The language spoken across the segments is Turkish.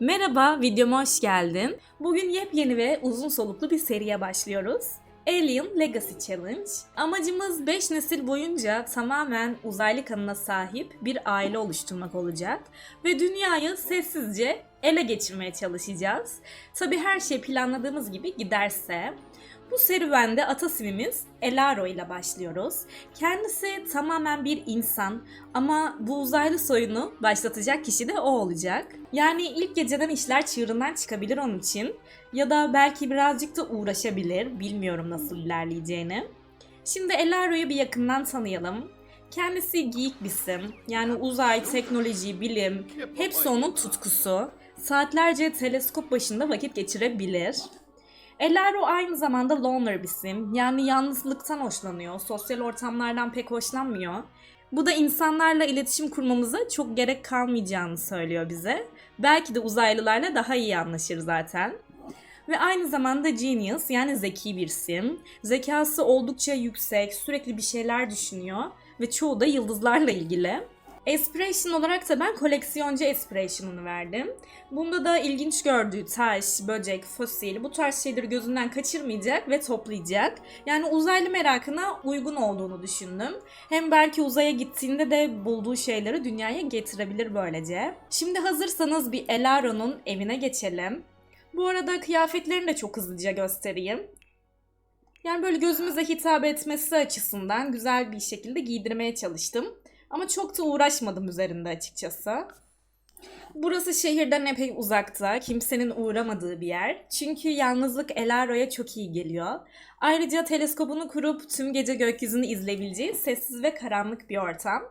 Merhaba, videoma hoş geldin. Bugün yepyeni ve uzun soluklu bir seriye başlıyoruz. Alien Legacy Challenge. Amacımız 5 nesil boyunca tamamen uzaylı kanına sahip bir aile oluşturmak olacak ve dünyayı sessizce ele geçirmeye çalışacağız. Tabi her şey planladığımız gibi giderse. Bu serüvende ata simimiz Elaro ile başlıyoruz. Kendisi tamamen bir insan ama bu uzaylı soyunu başlatacak kişi de o olacak. Yani ilk geceden işler çığırından çıkabilir onun için. Ya da belki birazcık da uğraşabilir. Bilmiyorum nasıl ilerleyeceğini. Şimdi Elaro'yu bir yakından tanıyalım. Kendisi geek bir isim. Yani uzay, teknoloji, bilim hepsi onun tutkusu. Saatlerce teleskop başında vakit geçirebilir. Elaro aynı zamanda loner bir isim. Yani yalnızlıktan hoşlanıyor. Sosyal ortamlardan pek hoşlanmıyor. Bu da insanlarla iletişim kurmamıza çok gerek kalmayacağını söylüyor bize. Belki de uzaylılarla daha iyi anlaşır zaten. Ve aynı zamanda genius yani zeki bir isim. Zekası oldukça yüksek, sürekli bir şeyler düşünüyor ve çoğu da yıldızlarla ilgili. Aspiration olarak da ben koleksiyoncu aspiration'ını verdim. Bunda da ilginç gördüğü taş, böcek, fosil bu tarz şeyleri gözünden kaçırmayacak ve toplayacak. Yani uzaylı merakına uygun olduğunu düşündüm. Hem belki uzaya gittiğinde de bulduğu şeyleri dünyaya getirebilir böylece. Şimdi hazırsanız bir Elaro'nun evine geçelim. Bu arada kıyafetlerini de çok hızlıca göstereyim. Yani böyle gözümüze hitap etmesi açısından güzel bir şekilde giydirmeye çalıştım. Ama çok da uğraşmadım üzerinde açıkçası. Burası şehirden epey uzakta, kimsenin uğramadığı bir yer. Çünkü yalnızlık Elaro'ya çok iyi geliyor. Ayrıca teleskopunu kurup tüm gece gökyüzünü izleyebileceği sessiz ve karanlık bir ortam.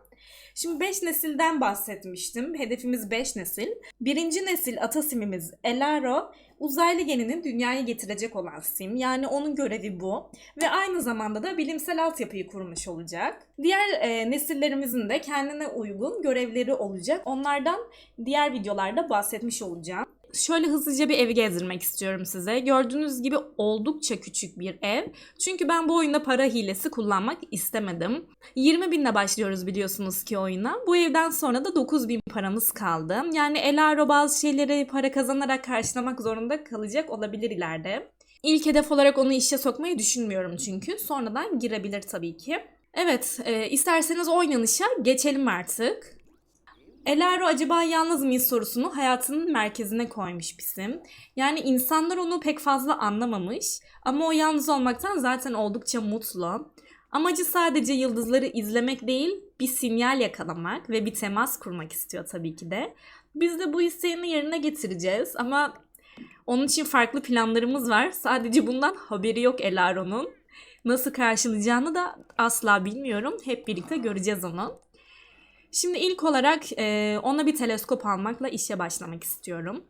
Şimdi 5 nesilden bahsetmiştim. Hedefimiz 5 nesil. Birinci nesil ata simimiz Elaro, uzaylı geninin dünyaya getirecek olan sim. Yani onun görevi bu. Ve aynı zamanda da bilimsel altyapıyı kurmuş olacak. Diğer e, nesillerimizin de kendine uygun görevleri olacak. Onlardan diğer videolarda bahsetmiş olacağım. Şöyle hızlıca bir evi gezdirmek istiyorum size. Gördüğünüz gibi oldukça küçük bir ev. Çünkü ben bu oyunda para hilesi kullanmak istemedim. 20 binle başlıyoruz biliyorsunuz ki oyuna. Bu evden sonra da 9 bin paramız kaldı. Yani Elaro bazı şeyleri para kazanarak karşılamak zorunda kalacak olabilir ileride. İlk hedef olarak onu işe sokmayı düşünmüyorum çünkü. Sonradan girebilir tabii ki. Evet, e, isterseniz oynanışa geçelim artık. Elaro acaba yalnız mıyız sorusunu hayatının merkezine koymuş bir isim. Yani insanlar onu pek fazla anlamamış ama o yalnız olmaktan zaten oldukça mutlu. Amacı sadece yıldızları izlemek değil, bir sinyal yakalamak ve bir temas kurmak istiyor tabii ki de. Biz de bu isteğini yerine getireceğiz ama onun için farklı planlarımız var. Sadece bundan haberi yok Elaro'nun. Nasıl karşılayacağını da asla bilmiyorum. Hep birlikte göreceğiz onu. Şimdi ilk olarak e, ona bir teleskop almakla işe başlamak istiyorum.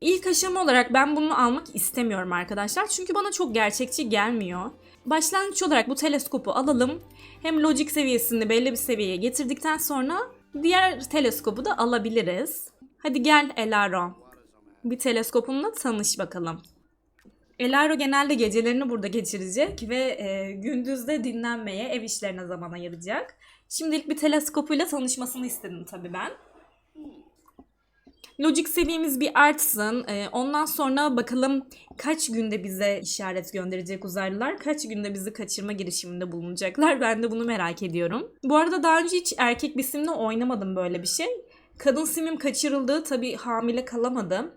İlk aşama olarak ben bunu almak istemiyorum arkadaşlar. Çünkü bana çok gerçekçi gelmiyor. Başlangıç olarak bu teleskopu alalım. Hem lojik seviyesini belli bir seviyeye getirdikten sonra diğer teleskobu da alabiliriz. Hadi gel Elaro. Bir teleskopunla tanış bakalım. Elaro genelde gecelerini burada geçirecek ve e, gündüzde dinlenmeye, ev işlerine zaman ayıracak. Şimdilik bir teleskopuyla tanışmasını istedim tabii ben. Lojik seviyemiz bir artsın. E, ondan sonra bakalım kaç günde bize işaret gönderecek uzaylılar, kaç günde bizi kaçırma girişiminde bulunacaklar. Ben de bunu merak ediyorum. Bu arada daha önce hiç erkek bir simle oynamadım böyle bir şey. Kadın simim kaçırıldı. Tabii hamile kalamadım.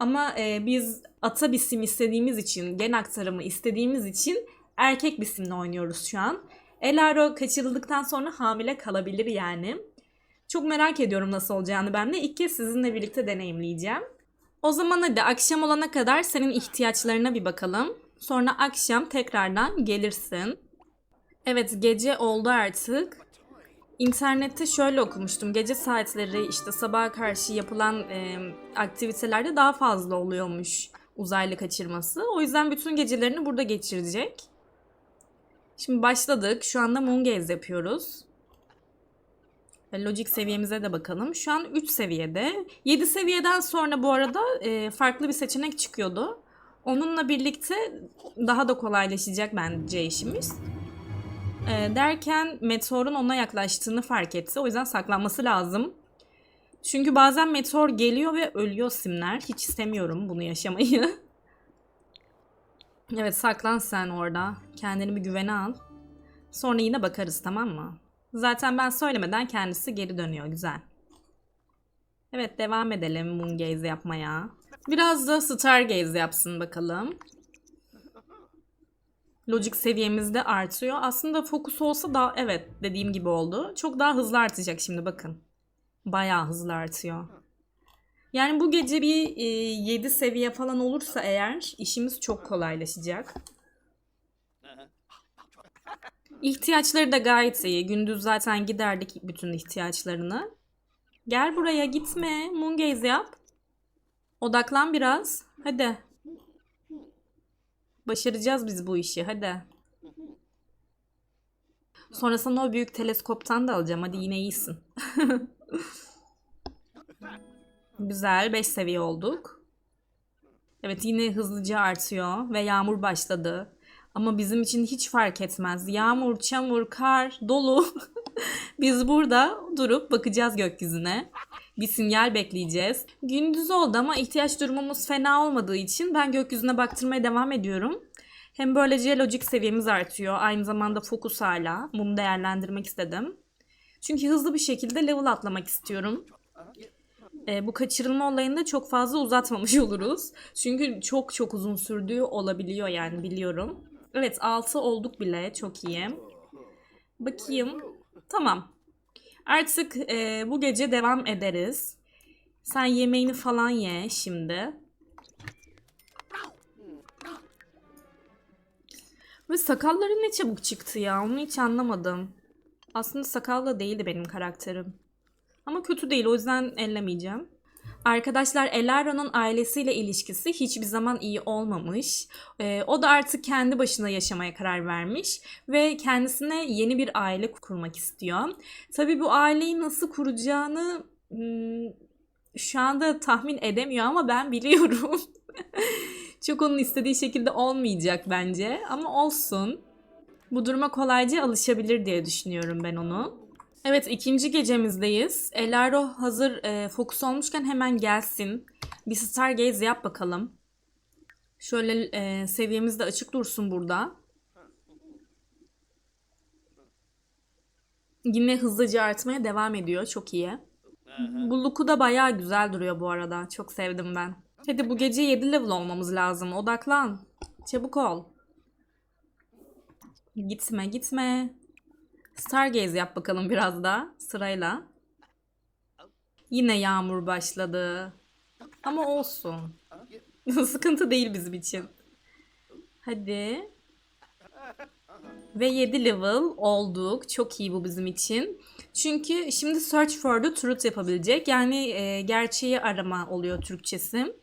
Ama e, biz ata bir sim istediğimiz için, gen aktarımı istediğimiz için erkek bir simle oynuyoruz şu an. Elaro kaçırıldıktan sonra hamile kalabilir yani. Çok merak ediyorum nasıl olacağını ben de. İlk kez sizinle birlikte deneyimleyeceğim. O zaman hadi akşam olana kadar senin ihtiyaçlarına bir bakalım. Sonra akşam tekrardan gelirsin. Evet gece oldu artık. İnternette şöyle okumuştum. Gece saatleri işte sabaha karşı yapılan e, aktivitelerde daha fazla oluyormuş uzaylı kaçırması. O yüzden bütün gecelerini burada geçirecek. Şimdi başladık. Şu anda Moongaze yapıyoruz. Logic seviyemize de bakalım. Şu an 3 seviyede. 7 seviyeden sonra bu arada e, farklı bir seçenek çıkıyordu. Onunla birlikte daha da kolaylaşacak bence işimiz. E, derken meteorun ona yaklaştığını fark etti. O yüzden saklanması lazım. Çünkü bazen meteor geliyor ve ölüyor simler. Hiç istemiyorum bunu yaşamayı. evet saklan sen orada. Kendini bir güvene al. Sonra yine bakarız tamam mı? Zaten ben söylemeden kendisi geri dönüyor. Güzel. Evet devam edelim moon gaze yapmaya. Biraz da stargaze yapsın bakalım. Logic seviyemiz de artıyor. Aslında fokus olsa da evet dediğim gibi oldu. Çok daha hızlı artacak şimdi bakın. Bayağı hızlı artıyor. Yani bu gece bir e, 7 seviye falan olursa eğer işimiz çok kolaylaşacak. İhtiyaçları da gayet iyi. Gündüz zaten giderdik bütün ihtiyaçlarını. Gel buraya gitme. Moon gaze yap. Odaklan biraz. Hadi. Başaracağız biz bu işi. Hadi. Sonra sana o büyük teleskoptan da alacağım. Hadi yine iyisin. Güzel. 5 seviye olduk. Evet yine hızlıca artıyor ve yağmur başladı. Ama bizim için hiç fark etmez. Yağmur, çamur, kar, dolu. Biz burada durup bakacağız gökyüzüne. Bir sinyal bekleyeceğiz. Gündüz oldu ama ihtiyaç durumumuz fena olmadığı için ben gökyüzüne baktırmaya devam ediyorum. Hem böylece lojik seviyemiz artıyor. Aynı zamanda fokus hala. Bunu değerlendirmek istedim. Çünkü hızlı bir şekilde level atlamak istiyorum. E, bu kaçırılma olayını da çok fazla uzatmamış oluruz. Çünkü çok çok uzun sürdüğü olabiliyor yani biliyorum. Evet 6 olduk bile çok iyi. Bakayım. Tamam. Artık e, bu gece devam ederiz. Sen yemeğini falan ye şimdi. Ve sakalları ne çabuk çıktı ya. Onu hiç anlamadım. Aslında sakal da değildi benim karakterim. Ama kötü değil o yüzden ellemeyeceğim. Arkadaşlar Elara'nın ailesiyle ilişkisi hiçbir zaman iyi olmamış. Ee, o da artık kendi başına yaşamaya karar vermiş ve kendisine yeni bir aile kurmak istiyor. Tabii bu aileyi nasıl kuracağını hmm, şu anda tahmin edemiyor ama ben biliyorum. Çok onun istediği şekilde olmayacak bence ama olsun. Bu duruma kolayca alışabilir diye düşünüyorum ben onu. Evet ikinci gecemizdeyiz. Elaro hazır e, fokus olmuşken hemen gelsin. Bir Stargaze yap bakalım. Şöyle e, seviyemiz de açık dursun burada. Yine hızlıca artmaya devam ediyor. Çok iyi. Bu look'u da bayağı güzel duruyor bu arada. Çok sevdim ben. Hadi bu gece 7 level olmamız lazım. Odaklan. Çabuk ol. Gitme gitme. Stargaze yap bakalım biraz da sırayla. Yine yağmur başladı. Ama olsun. Sıkıntı değil bizim için. Hadi. Ve 7 level olduk. Çok iyi bu bizim için. Çünkü şimdi search for the truth yapabilecek. Yani e, gerçeği arama oluyor Türkçesi.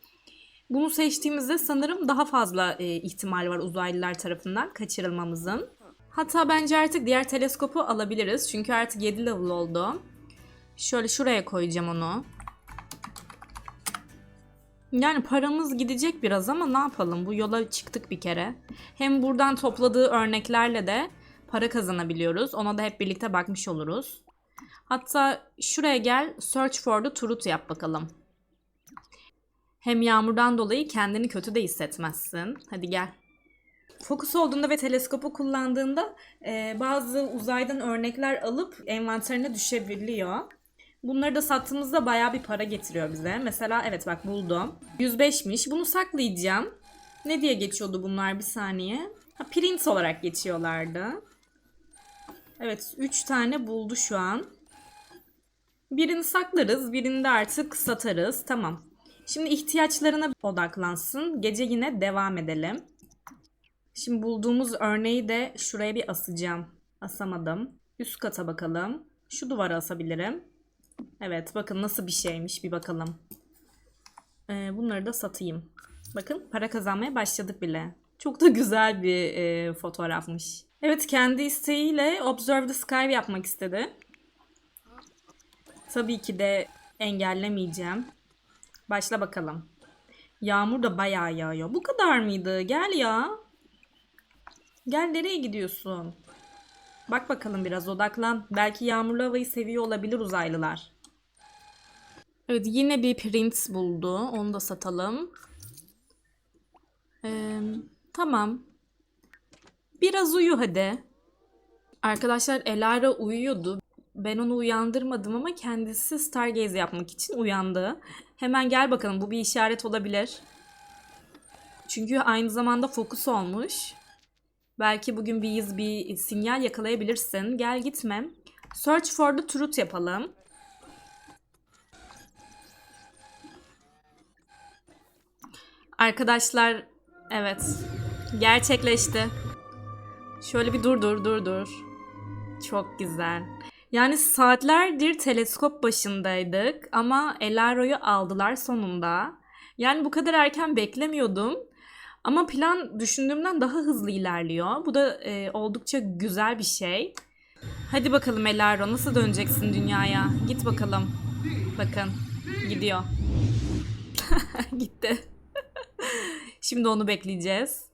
Bunu seçtiğimizde sanırım daha fazla e, ihtimal var uzaylılar tarafından kaçırılmamızın. Hatta bence artık diğer teleskopu alabiliriz. Çünkü artık 7 level oldu. Şöyle şuraya koyacağım onu. Yani paramız gidecek biraz ama ne yapalım? Bu yola çıktık bir kere. Hem buradan topladığı örneklerle de para kazanabiliyoruz. Ona da hep birlikte bakmış oluruz. Hatta şuraya gel search for the truth yap bakalım. Hem yağmurdan dolayı kendini kötü de hissetmezsin. Hadi gel. Fokus olduğunda ve teleskopu kullandığında e, bazı uzaydan örnekler alıp envanterine düşebiliyor. Bunları da sattığımızda baya bir para getiriyor bize. Mesela evet bak buldum. 105'miş. Bunu saklayacağım. Ne diye geçiyordu bunlar bir saniye? Ha, print olarak geçiyorlardı. Evet 3 tane buldu şu an. Birini saklarız. Birini de artık satarız. Tamam. Şimdi ihtiyaçlarına odaklansın. Gece yine devam edelim. Şimdi bulduğumuz örneği de şuraya bir asacağım. Asamadım. Üst kata bakalım. Şu duvara asabilirim. Evet bakın nasıl bir şeymiş bir bakalım. Ee, bunları da satayım. Bakın para kazanmaya başladık bile. Çok da güzel bir e, fotoğrafmış. Evet kendi isteğiyle Observe the Sky yapmak istedi. Tabii ki de engellemeyeceğim. Başla bakalım. Yağmur da bayağı yağıyor. Bu kadar mıydı? Gel ya. Gel nereye gidiyorsun? Bak bakalım biraz odaklan. Belki yağmurlu havayı seviyor olabilir uzaylılar. Evet yine bir print buldu. Onu da satalım. Ee, tamam. Biraz uyu hadi. Arkadaşlar Elara uyuyordu. Ben onu uyandırmadım ama kendisi Stargaze yapmak için uyandı. Hemen gel bakalım bu bir işaret olabilir. Çünkü aynı zamanda fokus olmuş. Belki bugün bir iz, bir sinyal yakalayabilirsin. Gel gitme. Search for the truth yapalım. Arkadaşlar evet gerçekleşti. Şöyle bir dur dur dur dur. Çok güzel. Yani saatlerdir teleskop başındaydık ama Elaro'yu aldılar sonunda. Yani bu kadar erken beklemiyordum. Ama plan düşündüğümden daha hızlı ilerliyor. Bu da e, oldukça güzel bir şey. Hadi bakalım Elaro nasıl döneceksin dünyaya? Git bakalım. Bakın gidiyor. Gitti. Şimdi onu bekleyeceğiz.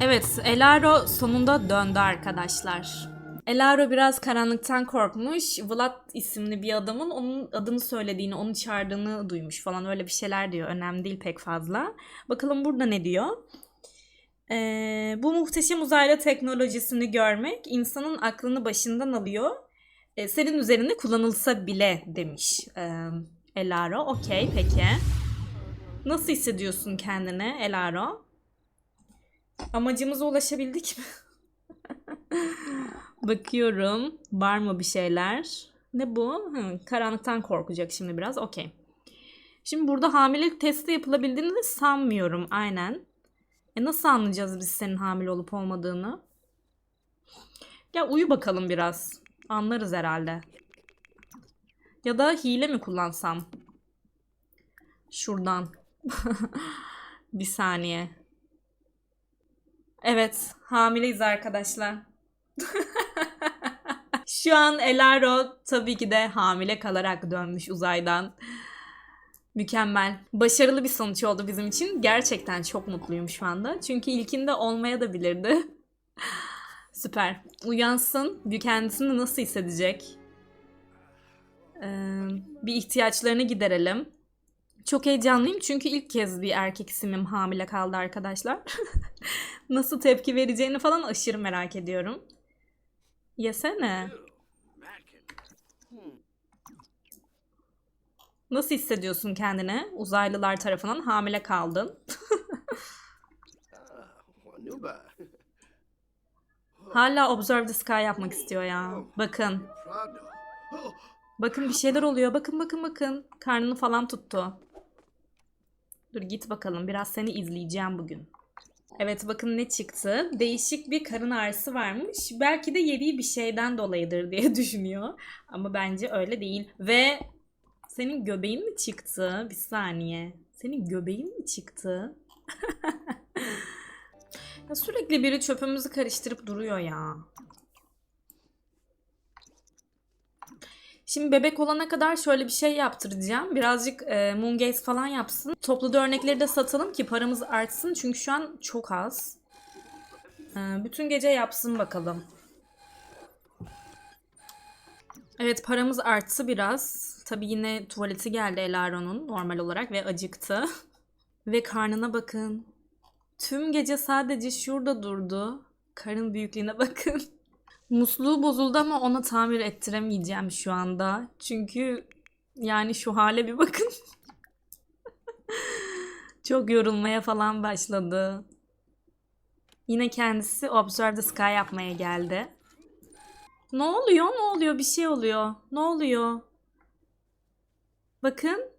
Evet, Elaro sonunda döndü arkadaşlar. Elaro biraz karanlıktan korkmuş. Vlad isimli bir adamın onun adını söylediğini, onu çağırdığını duymuş falan öyle bir şeyler diyor. Önemli değil pek fazla. Bakalım burada ne diyor? Ee, bu muhteşem uzaylı teknolojisini görmek insanın aklını başından alıyor. Ee, senin üzerinde kullanılsa bile demiş ee, Elaro. Okey peki. Nasıl hissediyorsun kendini Elaro? Amacımıza ulaşabildik mi? Bakıyorum. Var mı bir şeyler? Ne bu? Hı, karanlıktan korkacak şimdi biraz. Okey. Şimdi burada hamilelik testi yapılabildiğini de sanmıyorum. Aynen. E nasıl anlayacağız biz senin hamile olup olmadığını? Ya uyu bakalım biraz. Anlarız herhalde. Ya da hile mi kullansam? Şuradan. bir saniye. Evet, hamileyiz arkadaşlar. Şu an Elaro tabii ki de hamile kalarak dönmüş uzaydan. Mükemmel. Başarılı bir sonuç oldu bizim için. Gerçekten çok mutluyum şu anda. Çünkü ilkinde olmaya da bilirdi. Süper. Uyansın. Bir kendisini nasıl hissedecek? Ee, bir ihtiyaçlarını giderelim. Çok heyecanlıyım çünkü ilk kez bir erkek isimim hamile kaldı arkadaşlar. Nasıl tepki vereceğini falan aşırı merak ediyorum. Yesene. Nasıl hissediyorsun kendini? Uzaylılar tarafından hamile kaldın. Hala Observe the Sky yapmak istiyor ya. Bakın. Bakın bir şeyler oluyor. Bakın bakın bakın. Karnını falan tuttu. Dur git bakalım. Biraz seni izleyeceğim bugün. Evet bakın ne çıktı. Değişik bir karın ağrısı varmış. Belki de yediği bir şeyden dolayıdır diye düşünüyor. Ama bence öyle değil. Ve senin göbeğin mi çıktı? Bir saniye. Senin göbeğin mi çıktı? ya sürekli biri çöpümüzü karıştırıp duruyor ya. Şimdi bebek olana kadar şöyle bir şey yaptıracağım. Birazcık e, moongaze falan yapsın. Topladığı örnekleri de satalım ki paramız artsın. Çünkü şu an çok az. E, bütün gece yapsın bakalım. Evet paramız arttı biraz. Tabii yine tuvaleti geldi Elaro'nun normal olarak ve acıktı. ve karnına bakın. Tüm gece sadece şurada durdu. Karın büyüklüğüne bakın. Musluğu bozuldu ama ona tamir ettiremeyeceğim şu anda. Çünkü yani şu hale bir bakın. Çok yorulmaya falan başladı. Yine kendisi Observe the Sky yapmaya geldi. Ne oluyor? Ne oluyor? Bir şey oluyor. Ne oluyor? Bakın.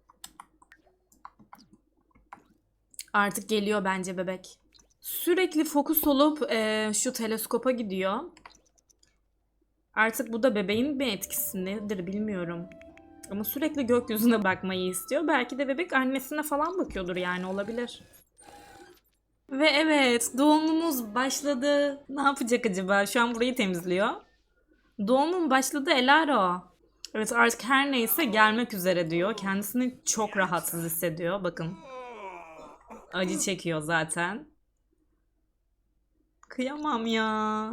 Artık geliyor bence bebek. Sürekli fokus olup eee, şu teleskopa gidiyor. Artık bu da bebeğin bir etkisi nedir bilmiyorum. Ama sürekli gökyüzüne bakmayı istiyor. Belki de bebek annesine falan bakıyordur yani olabilir. Ve evet doğumumuz başladı. Ne yapacak acaba? Şu an burayı temizliyor. Doğumum başladı Elaro. Evet artık her neyse gelmek üzere diyor. Kendisini çok rahatsız hissediyor. Bakın. Acı çekiyor zaten. Kıyamam ya.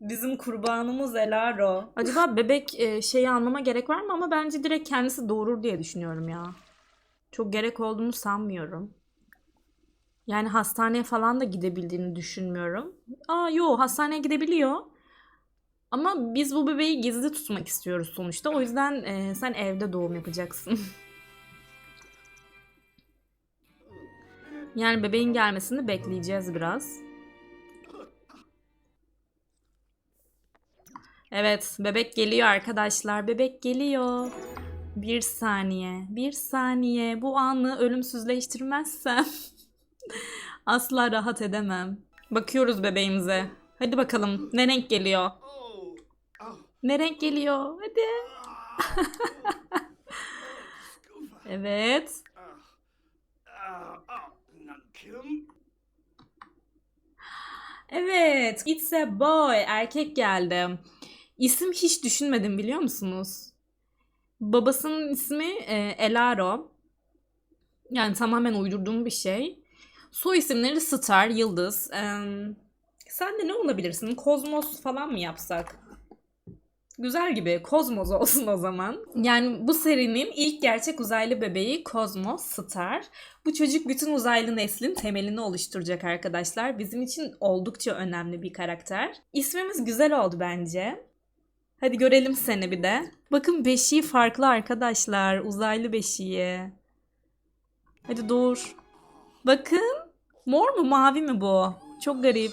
Bizim kurbanımız Elaro. Acaba bebek e, şeyi anlama gerek var mı ama bence direkt kendisi doğurur diye düşünüyorum ya. Çok gerek olduğunu sanmıyorum. Yani hastaneye falan da gidebildiğini düşünmüyorum. Aa yo hastaneye gidebiliyor. Ama biz bu bebeği gizli tutmak istiyoruz sonuçta. O yüzden e, sen evde doğum yapacaksın. yani bebeğin gelmesini bekleyeceğiz biraz. Evet, bebek geliyor arkadaşlar. Bebek geliyor. Bir saniye, bir saniye. Bu anı ölümsüzleştirmezsem asla rahat edemem. Bakıyoruz bebeğimize. Hadi bakalım ne renk geliyor? Ne renk geliyor? Hadi. Evet. Evet. It's a boy. Erkek geldi. İsim hiç düşünmedim biliyor musunuz? Babasının ismi e, Elaro. Yani tamamen uydurduğum bir şey. Soy isimleri Star, Yıldız. Em, sen de ne olabilirsin? Kozmos falan mı yapsak? Güzel gibi. Kozmos olsun o zaman. Yani bu serinin ilk gerçek uzaylı bebeği Kozmos Star. Bu çocuk bütün uzaylı neslin temelini oluşturacak arkadaşlar. Bizim için oldukça önemli bir karakter. İsmimiz güzel oldu bence. Hadi görelim seni bir de. Bakın beşiği farklı arkadaşlar. Uzaylı beşiği. Hadi dur. Bakın. Mor mu mavi mi bu? Çok garip.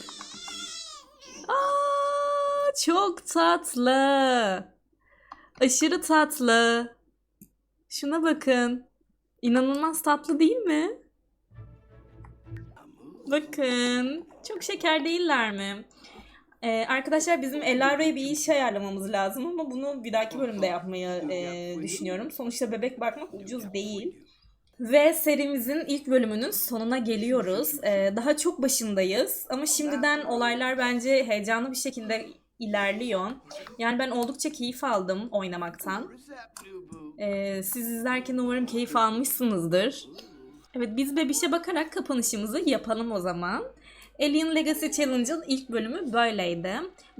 Çok tatlı. Aşırı tatlı. Şuna bakın. İnanılmaz tatlı değil mi? Bakın. Çok şeker değiller mi? Ee, arkadaşlar bizim Elara'ya bir iş ayarlamamız lazım ama bunu bir dahaki bölümde yapmayı e, düşünüyorum. Sonuçta bebek bakmak ucuz değil. Ve serimizin ilk bölümünün sonuna geliyoruz. Ee, daha çok başındayız ama şimdiden olaylar bence heyecanlı bir şekilde ilerliyor. Yani ben oldukça keyif aldım oynamaktan. Ee, siz izlerken umarım keyif almışsınızdır. Evet biz bebişe bakarak kapanışımızı yapalım o zaman. Alien Legacy Challenge'ın ilk bölümü böyleydi.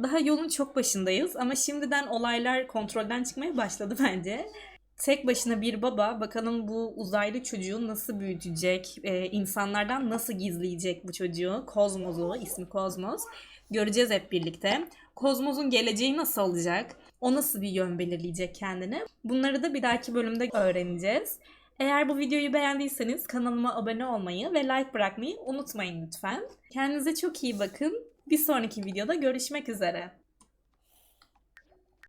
Daha yolun çok başındayız ama şimdiden olaylar kontrolden çıkmaya başladı bence. Tek başına bir baba bakalım bu uzaylı çocuğu nasıl büyütecek, ee, insanlardan nasıl gizleyecek bu çocuğu, Kozmos'u, ismi Kozmos. Göreceğiz hep birlikte. Kozmos'un geleceği nasıl olacak? O nasıl bir yön belirleyecek kendine? Bunları da bir dahaki bölümde öğreneceğiz. Eğer bu videoyu beğendiyseniz kanalıma abone olmayı ve like bırakmayı unutmayın lütfen. Kendinize çok iyi bakın. Bir sonraki videoda görüşmek üzere.